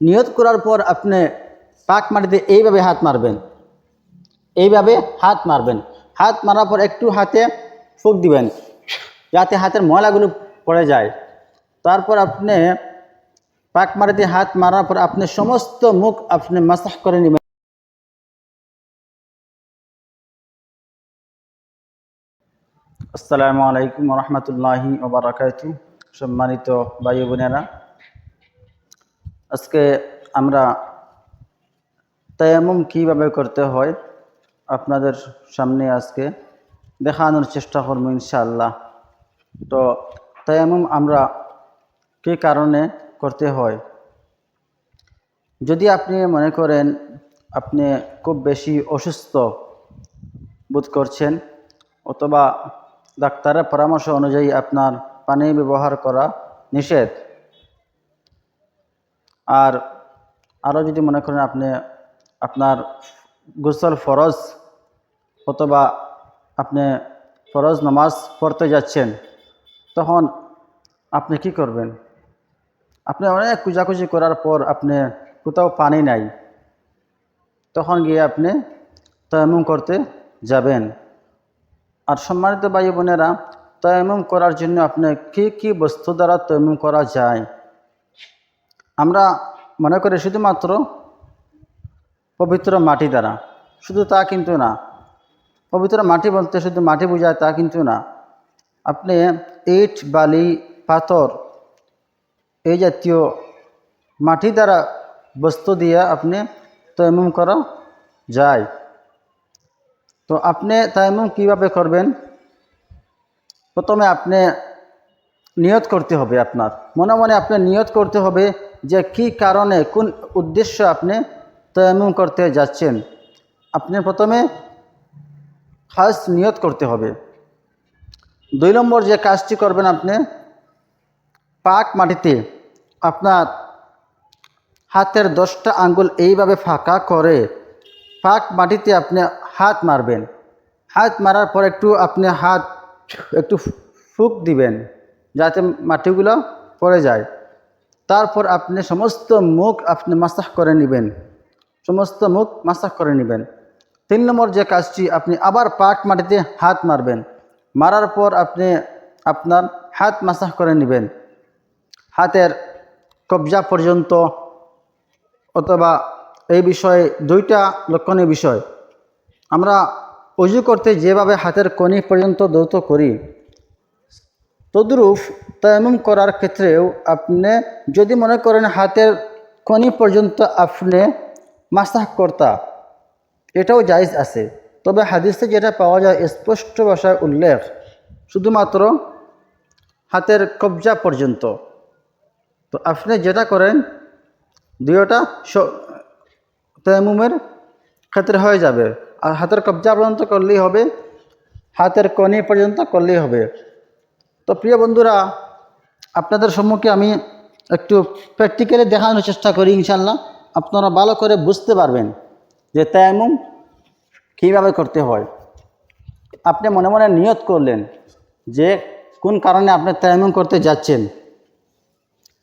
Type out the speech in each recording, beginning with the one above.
নিয়ত করার পর আপনি পাক মাটিতে এইভাবে হাত মারবেন। এইভাবে হাত মারবেন। হাত মারার পর একটু হাতে ফুক দিবেন, যাতে হাতের ময়লাগুলো পড়ে যায়। তারপর আপনি পাক মাটিতে হাত মারার পর আপনি সমস্ত মুখ আপনি মাসাহ করে নেবেন। আসসালামু আলাইকুম রহমতুল্লাহি ওবরাকাতু সম্মানিত ভাই বোনেরা আজকে আমরা তায়ামুম কীভাবে করতে হয় আপনাদের সামনে আজকে দেখানোর চেষ্টা করব ইনশাআল্লাহ। তো তায়ামুম আমরা কী কারণে করতে হয়? যদি আপনি মনে করেন আপনি খুব বেশি অসুস্থ বোধ করছেন অথবা ডাক্তারের পরামর্শ অনুযায়ী আপনার পানি ব্যবহার করা নিষেধ আর আরও যদি মনে করেন আপনি আপনার গোসল ফরজ অথবা আপনি ফরজ নামাজ পড়তে যাচ্ছেন, তখন আপনি কি করবেন? আপনি অনেক কুজাকুজি করার পর আপনি কোথাও পানি নাই, তখন গিয়ে আপনি তয়মুম করতে যাবেন। আর সম্মানিত ভাই বোনেরা তয়মুম করার জন্য আপনি কি কি বস্তু দ্বারা তয়মুম করা যায়? আমরা মনে করি শুধুমাত্র পবিত্র মাটি দ্বারা। শুধু তা কিন্তু না। পবিত্র মাটি বলতে শুধু মাটি বোঝায় তা কিন্তু না। আপনি ইট, বালি, পাথর এই জাতীয় মাটি দ্বারা বস্তু দিয়ে আপনি তয়মুম করা যায়। তো আপনি তায়াম্মুম কীভাবে করবেন? প্রথমে আপনি নিয়ত করতে হবে আপনার। মনে মনে আপনি নিয়ত করতে হবে যে কি কারণে, কোন উদ্দেশ্য আপনি তায়াম্মুম করতে যাচ্ছেন? আপনি প্রথমে খাস নিয়ত করতে হবে। দুই নম্বর যে কাজটি করবেন আপনি, পাক মাটিতে আপনার হাতের দশটা আঙ্গুল এইভাবে ফাঁকা করে পাক মাটিতে আপনি হাত মারবেন। হাত মারার পর একটু আপনি হাত একটু ফুক দিবেন, যাতে মাটিগুলো পড়ে যায়। তারপর আপনি সমস্ত মুখ আপনি মাসাহ করে নেবেন। সমস্ত মুখ মাসাহ করে নেবেন। তিন নম্বর যে কাজটি, আপনি আবার পাক মাটিতে হাত মারবেন। মারার পর আপনি আপনার হাত মাসাহ করে নেবেন। হাতের কবজা পর্যন্ত অথবা এই বিষয়ে দুইটা লক্ষণীয় বিষয়। আমরা অজু করতে যেভাবে হাতের কনি পর্যন্ত দৌত করি তদ্রূপ তয়ামুম করার ক্ষেত্রেও আপনি যদি মনে করেন হাতের কনি পর্যন্ত আপনি মাসাহ কর্তা, এটাও জায়জ আছে। তবে হাদিসে যেটা পাওয়া যায়, স্পষ্ট ভাষায় উল্লেখ, শুধুমাত্র হাতের কবজা পর্যন্ত। তো আপনি যেটা করেন, দুইটা তয়ামুমের ক্ষেত্রে হয়ে যাবে। আর হাতের কবজা পর্যন্ত করলেই হবে, হাতের কনি পর্যন্ত করলেই হবে। তো প্রিয় বন্ধুরা, আপনাদের সম্মুখে আমি একটু প্র্যাকটিক্যালি দেখানোর চেষ্টা করি ইনশাল্লাহ আপনারা ভালো করে বুঝতে পারবেন যে তায়ামুম কীভাবে করতে হয়। আপনি মনে মনে নিয়ত করলেন যে কোন কারণে আপনি তায়ামুম করতে যাচ্ছেন।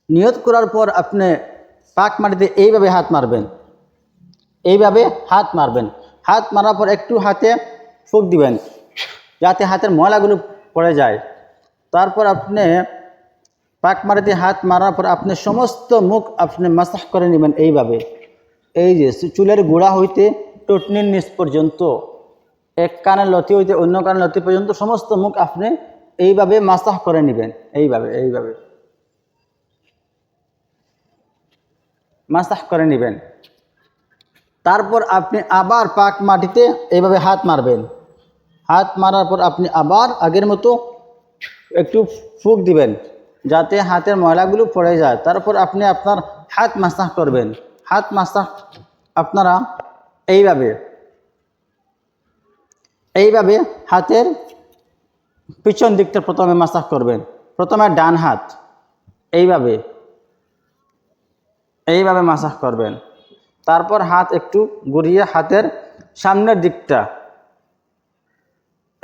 নিয়ত করার পর আপনি পাক মাটিতে এইভাবে হাত মারবেন। এইভাবে হাত মারবেন। হাত মারার পর একটু হাতে ফুক দিবেন, যাতে হাতের ময়লাগুলো পড়ে যায়। তারপর আপনি পাক মারিতে হাত মারার পর আপনি সমস্ত মুখ আপনি মাসাহ করে নেবেন এইভাবে। এই যে চুলের গোড়া হইতে টটনির নিচ পর্যন্ত, এক কানের লতি হইতে অন্য কানের লতি পর্যন্ত সমস্ত মুখ আপনি এইভাবে মাসাহ করে নেবেন, এইভাবে এইভাবে। মাসাহ করে নেবেন। তারপর আপনি আবার পাক মাটিতে এইভাবে হাত মারবেন। হাত মারার পর আপনি আবার আগের মতো একটু ফুক দিবেন, যাতে হাতের ময়লাগুলো পড়ে যায়। তারপর আপনি আপনার হাত মাসাহ করবেন। হাত মাসাহ আপনারা এইভাবে এইভাবে হাতের পিছন দিকটা প্রথমে মাসাহ করবেন। প্রথমে ডান হাত, এইভাবে এইভাবে মাসাহ করবেন। তারপর হাত একটু ঘুরিয়ে হাতের সামনের দিকটা,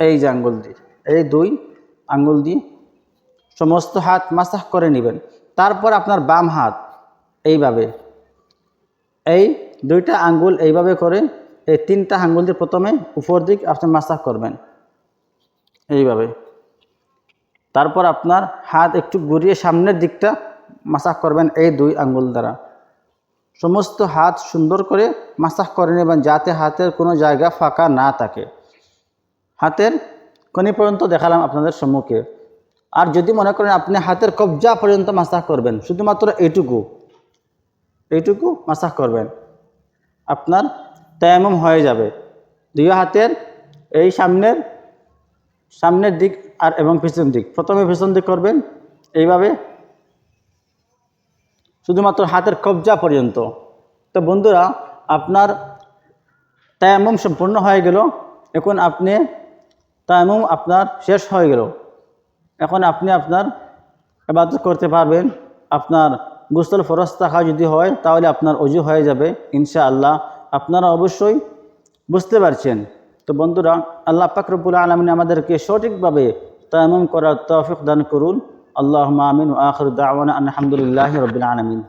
এই যে আঙ্গুল দিয়ে, এই দুই আঙ্গুল দিয়ে সমস্ত হাত মাসাহ করে নেবেন। তারপর আপনার বাম হাত এইভাবে, এই দুইটা আঙ্গুল এইভাবে করে এই তিনটা আঙ্গুল দিয়ে প্রথমে উপর দিক আপনি মাসাজ করবেন, এইভাবে। তারপর আপনার হাত একটু ঘুরিয়ে সামনের দিকটা মাসাজ করবেন এই দুই আঙ্গুল দ্বারা। সমস্ত হাত সুন্দর করে মাসাজ করে নেবেন যাতে হাতের কোনো জায়গা ফাঁকা না থাকে। হাতের কোনি পর্যন্ত দেখালাম আপনাদের সম্মুখে। আর যদি মনে করেন আপনি হাতের কবজা পর্যন্ত মাসাজ করবেন, শুধুমাত্র এইটুকু এইটুকু মাসাজ করবেন, আপনার তায়ামম হয়ে যাবে। দুই হাতের এই সামনের সামনের দিক আর এবং পিছন দিক। প্রথমে পিছন দিক করবেন, এইভাবে, শুধুমাত্র হাতের কবজা পর্যন্ত। তো বন্ধুরা, আপনার তায়াম্মম সম্পূর্ণ হয়ে গেল। এখন আপনি তায়াম্মম আপনার শেষ হয়ে গেল। এখন আপনি আপনার এবাদত করতে পারবেন। আপনার গুস্তল ফরজ থাকা যদি হয়, তাহলে আপনার অজু হয়ে যাবে ইনশা আল্লাহ আপনারা অবশ্যই বুঝতে পারছেন। তো বন্ধুরা, আল্লাহ পাকরবুল আলমিন আমাদেরকে সঠিকভাবে তায়াম্মম করার তৌফিক দান করুন। আল্লাহ আমিন আখর আলহামদুলিল্লাহ রবিল আলমিন।